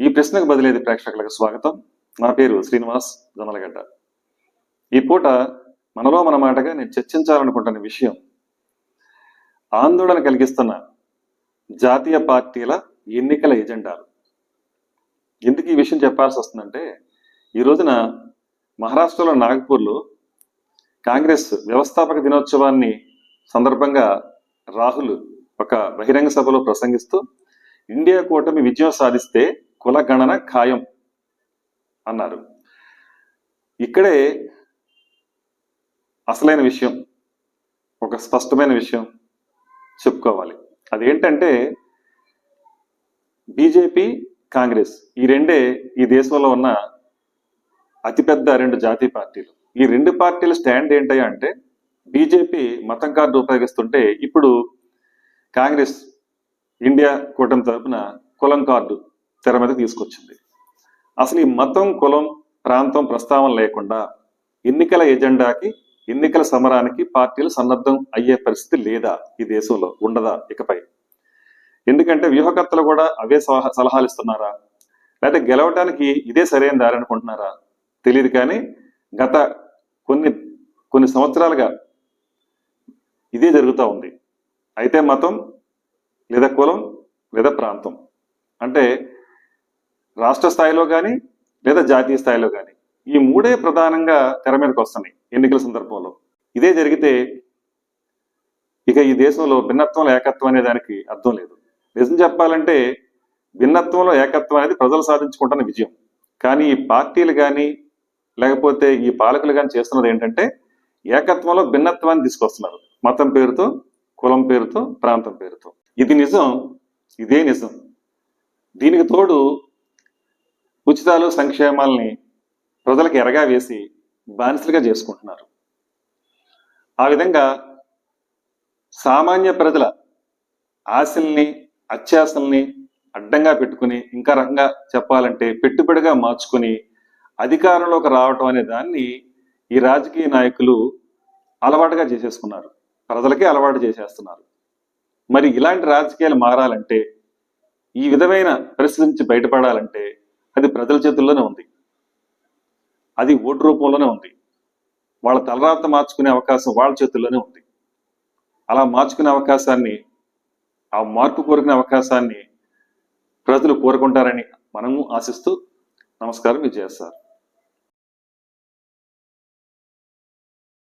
ఈ ప్రశ్నకు బదిలేది ప్రేక్షకులకు స్వాగతం. నా పేరు శ్రీనివాస్ జొన్నలగడ్డ. ఈ పూట మనలో మన మాటగా నేను చర్చించాలనుకుంటున్న విషయం ఆందోళన కలిగిస్తున్న జాతీయ పార్టీల ఎన్నికల ఎజెండాలు. ఎందుకు ఈ విషయం చెప్పాల్సి వస్తుందంటే ఈ రోజున మహారాష్ట్రలో నాగపూర్లో కాంగ్రెస్ వ్యవస్థాపక దినోత్సవాన్ని సందర్భంగా రాహుల్ ఒక బహిరంగ సభలో ప్రసంగిస్తూ ఇండియా కూటమి విజయం సాధిస్తే కుల గణన ఖాయం అన్నారు. ఇక్కడే అసలైన విషయం ఒక స్పష్టమైన విషయం చెప్పుకోవాలి. అదేంటంటే బీజేపీ కాంగ్రెస్ ఈ రెండే ఈ దేశంలో ఉన్న అతిపెద్ద రెండు జాతీయ పార్టీలు. ఈ రెండు పార్టీల స్టాండ్ ఏంటయ్యా అంటే బీజేపీ మతం కార్డు ఉపయోగిస్తుంటే ఇప్పుడు కాంగ్రెస్ ఇండియా కూటమి తరపున కులం కార్డు తెర మీద తీసుకొచ్చింది. అసలు ఈ మతం కులం ప్రాంతం ప్రస్తావన లేకుండా ఎన్నికల ఎజెండాకి ఎన్నికల సమరానికి పార్టీలు సన్నద్ధం అయ్యే పరిస్థితి లేదా ఈ దేశంలో? ఉండదా ఇకపై? ఎందుకంటే వ్యూహకర్తలు కూడా అవే సలహాలు ఇస్తున్నారా? లేకపోతే గెలవటానికి ఇదే సరైన దారి అనుకుంటున్నారా? తెలియదు కానీ గత కొన్ని కొన్ని సంవత్సరాలుగా ఇదే జరుగుతూ ఉంది. అయితే మతం లేదా కులం లేదా ప్రాంతం. అంటే రాష్ట్ర స్థాయిలో కానీ లేదా జాతీయ స్థాయిలో కానీ ఈ మూడే ప్రధానంగా తెర మీదకి వస్తున్నాయి ఎన్నికల సందర్భంలో. ఇదే జరిగితే ఇక ఈ దేశంలో భిన్నత్వంలో ఏకత్వం అనే దానికి అర్థం లేదు. నిజం చెప్పాలంటే భిన్నత్వంలో ఏకత్వం అనేది ప్రజలు సాధించుకుంటున్న విజయం. కానీ ఈ పార్టీలు కానీ లేకపోతే ఈ పాలకులు కానీ చేస్తున్నది ఏంటంటే ఏకత్వంలో భిన్నత్వాన్ని తీసుకొస్తున్నారు. మతం పేరుతో కులం పేరుతో ప్రాంతం పేరుతో. ఇది నిజం ఇదే నిజం. దీనికి తోడు ఉచితాలు సంక్షేమాల్ని ప్రజలకు ఎరగా వేసి బానిసలుగా చేసుకుంటున్నారు. ఆ విధంగా సామాన్య ప్రజల ఆశల్ని అత్యాశల్ని అడ్డంగా పెట్టుకుని ఇంకా రకంగా చెప్పాలంటే పెట్టుబడిగా మార్చుకుని అధికారంలోకి రావటం అనే దాన్ని ఈ రాజకీయ నాయకులు అలవాటుగా చేసేసుకున్నారు. ప్రజలకే అలవాటు చేసేస్తున్నారు. మరి ఇలాంటి రాజకీయాలు మారాలంటే ఈ విధమైన పరిస్థితి నుంచి బయటపడాలంటే అది ప్రజల చేతుల్లోనే ఉంది. అది ఓటు రూపంలోనే ఉంది. వాళ్ళ తలరాత మార్చుకునే అవకాశం వాళ్ళ చేతుల్లోనే ఉంది. అలా మార్చుకునే అవకాశాన్ని ఆ మార్పు కోరుకునే అవకాశాన్ని ప్రజలు కోరుకుంటారని మనము ఆశిస్తూ నమస్కారం విజయసార్.